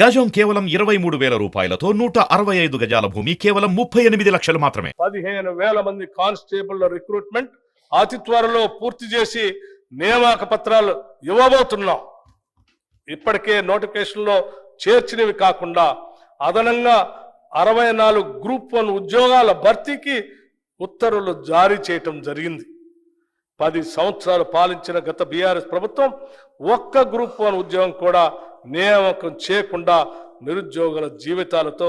గజం కేవలం ఇరవై మూడు వేల రూపాయలతో నూట అరవై ఐదు గజాల భూమి కేవలం ముప్పై ఎనిమిది లక్షలు మాత్రమే. పదిహేను వేల మంది కానిస్టేబుల్ రిక్రూట్మెంట్ అతి త్వరలో పూర్తి చేసి నియామక పత్రాలు ఇవ్వబోతున్నాం. ఇప్పటికే నోటిఫికేషన్లో చేర్చినవి కాకుండా అదనంగా అరవై నాలుగు గ్రూప్ వన్ ఉద్యోగాల భర్తీకి ఉత్తర్వులు జారీ చేయటం జరిగింది. పది సంవత్సరాలు పాలించిన గత బీఆర్ఎస్ ప్రభుత్వం ఒక్క గ్రూప్ వన్ ఉద్యోగం కూడా నియామకం చేయకుండా నిరుద్యోగుల జీవితాలతో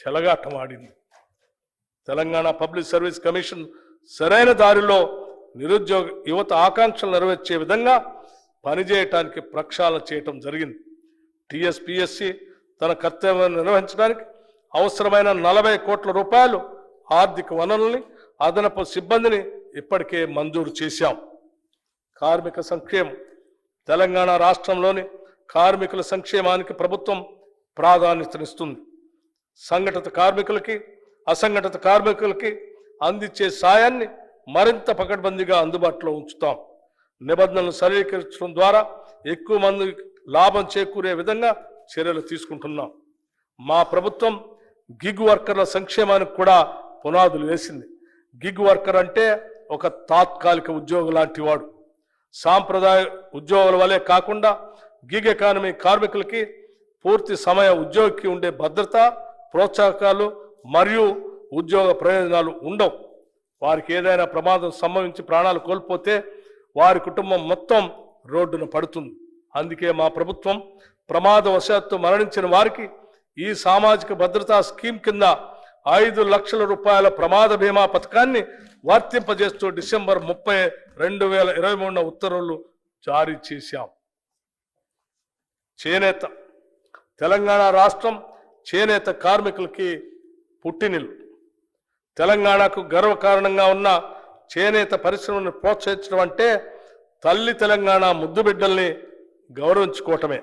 చెలగాటమాడింది. తెలంగాణ పబ్లిక్ సర్వీస్ కమిషన్ సరైన దారిలో నిరుద్యోగ యువత ఆకాంక్షలు నెరవేర్చే విధంగా పనిచేయటానికి ప్రక్షాళన చేయటం జరిగింది. టిఎస్పిఎస్సి తన కర్తవ్యాన్ని నిర్వహించడానికి అవసరమైన నలభై కోట్ల రూపాయలు ఆర్థిక వనరుల్ని అదనపు సిబ్బందిని ఇప్పటికే మంజూరు చేశాం. కార్మిక సంక్షేమం. తెలంగాణ రాష్ట్రంలోని కార్మికుల సంక్షేమానికి ప్రభుత్వం ప్రాధాన్యతనిస్తుంది. సంఘటిత కార్మికులకి అసంఘటిత కార్మికులకి అందించే సాయాన్ని మరింత పకడ్బందీగా అందుబాటులో ఉంచుతాం. నిబంధనలు సరళీకరించడం ద్వారా ఎక్కువ మంది లాభం చేకూరే విధంగా చర్యలు తీసుకుంటున్నాం. మా ప్రభుత్వం గిగ్ వర్కర్ల సంక్షేమానికి కూడా పునాదులు వేసింది. గిగ్ వర్కర్ అంటే ఒక తాత్కాలిక ఉద్యోగం లాంటి వాడు. సాంప్రదాయ ఉద్యోగుల వలె కాకుండా గిగ్ ఎకానమీ కార్మికులకి పూర్తి సమయ ఉద్యోగికి ఉండే భద్రత ప్రోత్సాహకాలు మరియు ఉద్యోగ ప్రయోజనాలు ఉండవు. వారికి ఏదైనా ప్రమాదం సంభవించి ప్రాణాలు కోల్పోతే వారి కుటుంబం మొత్తం రోడ్డున పడుతుంది. అందుకే మా ప్రభుత్వం ప్రమాదవశాత్తు మరణించిన వారికి ఈ సామాజిక భద్రతా స్కీమ్ కింద ఐదు లక్షల రూపాయల ప్రమాద బీమా పథకాన్ని వర్తింపజేస్తూ డిసెంబర్ ముప్పై రెండు వేల ఇరవై మూడున ఉత్తర్వులు జారీ చేశాం. చేనేత తెలంగాణ రాష్ట్రం చేనేత కార్మికులకి పుట్టినిల్లు. తెలంగాణకు గర్వకారణంగా ఉన్న చేనేత పరిశ్రమను ప్రోత్సహించడం అంటే తల్లి తెలంగాణ ముద్దు బిడ్డల్ని గౌరవించుకోవటమే.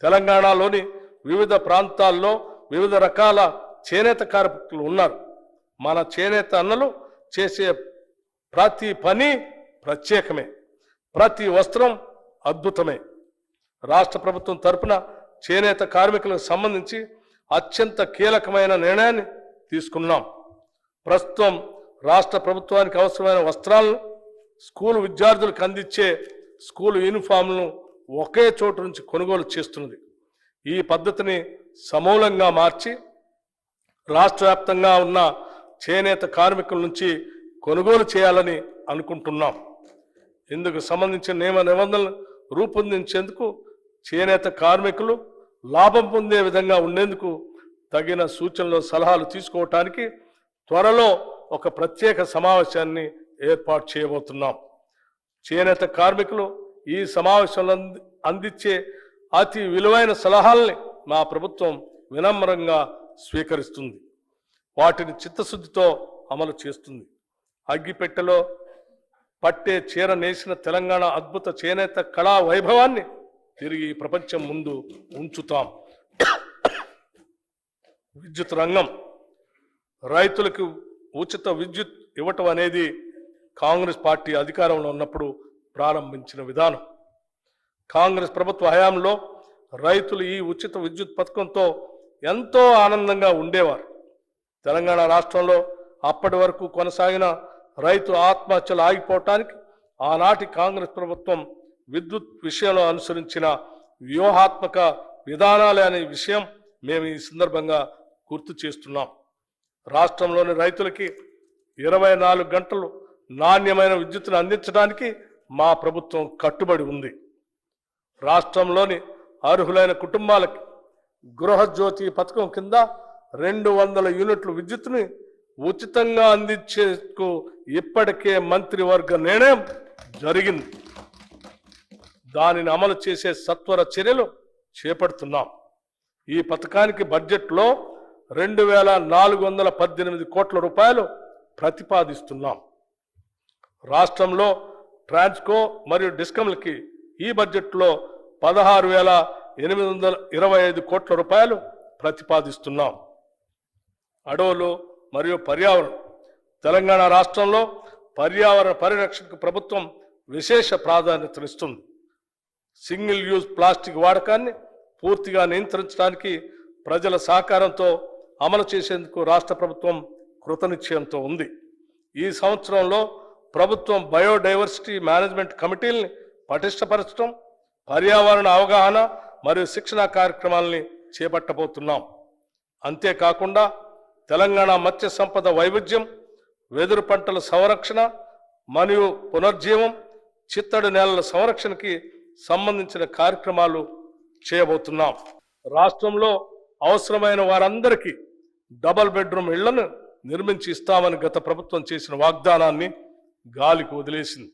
తెలంగాణలోని వివిధ ప్రాంతాల్లో వివిధ రకాల చేనేత కార్మికులు ఉన్నారు. మన చేనేత అన్నలు చేసే ప్రతి పని ప్రత్యేకమే. ప్రతి వస్త్రం అద్భుతమే. రాష్ట్ర ప్రభుత్వం తరపున చేనేత కార్మికులకు సంబంధించి అత్యంత కీలకమైన నిర్ణయాన్ని తీసుకున్నాం. ప్రస్తుతం రాష్ట్ర ప్రభుత్వానికి అవసరమైన వస్త్రాలను స్కూల్ విద్యార్థులకు అందించే స్కూల్ యూనిఫామ్లను ఒకే చోటు నుంచి కొనుగోలు చేస్తున్నది. ఈ పద్ధతిని సమూలంగా మార్చి రాష్ట్ర వ్యాప్తంగా ఉన్న చేనేత కార్మికుల నుంచి కొనుగోలు చేయాలని అనుకుంటున్నాం. ఇందుకు సంబంధించిన నియమ నిబంధనలు రూపొందించేందుకు చేనేత కార్మికులు లాభం పొందే విధంగా ఉండేందుకు తగిన సూచనలు సలహాలు తీసుకోవటానికి త్వరలో ఒక ప్రత్యేక సమావేశాన్ని ఏర్పాటు చేయబోతున్నాం. చేనేత కార్మికులు ఈ సమావేశంలో అంది- అందించే అతి విలువైన సలహాల్ని మా ప్రభుత్వం వినమ్రంగా స్వీకరిస్తుంది. వాటిని చిత్తశుద్ధితో అమలు చేస్తుంది. అగ్గిపెట్టెలో పట్టే చీర నేసిన తెలంగాణ అద్భుత చేనేత కళా వైభవాన్ని తిరిగి ప్రపంచం ముందు ఉంచుతాం. విద్యుత్ రంగం. రైతులకు ఉచిత విద్యుత్ ఇవ్వటం అనేది కాంగ్రెస్ పార్టీ అధికారంలో ఉన్నప్పుడు ప్రారంభించిన విధానం. కాంగ్రెస్ ప్రభుత్వ హయాంలో రైతులు ఈ ఉచిత విద్యుత్ పథకంతో ఎంతో ఆనందంగా ఉండేవారు. తెలంగాణ రాష్ట్రంలో అప్పటి వరకు కొనసాగిన రైతు ఆత్మహత్యలు ఆగిపోవటానికి ఆనాటి కాంగ్రెస్ ప్రభుత్వం విద్యుత్ విషయంలో అనుసరించిన వ్యూహాత్మక విధానాలే అనే విషయం మేము ఈ సందర్భంగా గుర్తు చేస్తున్నాం. రాష్ట్రంలోని రైతులకి ఇరవై నాలుగు గంటలు నాణ్యమైన విద్యుత్తును అందించడానికి మా ప్రభుత్వం కట్టుబడి ఉంది. రాష్ట్రంలోని అర్హులైన కుటుంబాలకి గృహజ్యోతి పథకం కింద రెండు వందల యూనిట్ల విద్యుత్ని ఉచితంగా అందించేందుకు ఇప్పటికే మంత్రివర్గ నిర్ణయం జరిగింది. దానిని అమలు చేసే సత్వర చర్యలు చేపడుతున్నాం. ఈ పథకానికి బడ్జెట్లో రెండు వేల నాలుగు వందల పద్దెనిమిది కోట్ల రూపాయలు ప్రతిపాదిస్తున్నాం. రాష్ట్రంలో ట్రాన్స్కో మరియు డిస్కమ్లకి ఈ బడ్జెట్లో పదహారు వేల ఎనిమిది వందల ఇరవై ఐదు కోట్ల రూపాయలు ప్రతిపాదిస్తున్నాం. అడవులు మరియు పర్యావరణం. తెలంగాణ రాష్ట్రంలో పర్యావరణ పరిరక్షణకు ప్రభుత్వం విశేష ప్రాధాన్యతనిస్తుంది సింగిల్ యూజ్ ప్లాస్టిక్ వాడకాన్ని పూర్తిగా నియంత్రించడానికి ప్రజల సహకారంతో అమలు చేసేందుకు రాష్ట్ర ప్రభుత్వం కృతనిశ్చయంతో ఉంది. ఈ సంవత్సరంలో ప్రభుత్వం బయోడైవర్సిటీ మేనేజ్మెంట్ కమిటీల్ని పటిష్టపరచడం పర్యావరణ అవగాహన మరియు శిక్షణ కార్యక్రమాలని చేపట్టబోతున్నాం. అంతేకాకుండా తెలంగాణ మత్స్య సంపద వైవిధ్యం వెదురు పంటల సంరక్షణ మరియు పునర్జీవం చిత్తడి నేలల సంరక్షణకి సంబంధించిన కార్యక్రమాలు చేయబోతున్నాం. రాష్ట్రంలో అవసరమైన వారందరికీ డబల్ బెడ్రూమ్ ఇళ్ళను నిర్మించి ఇస్తామని గత ప్రభుత్వం చేసిన వాగ్దానాన్ని గాలికి వదిలేసింది.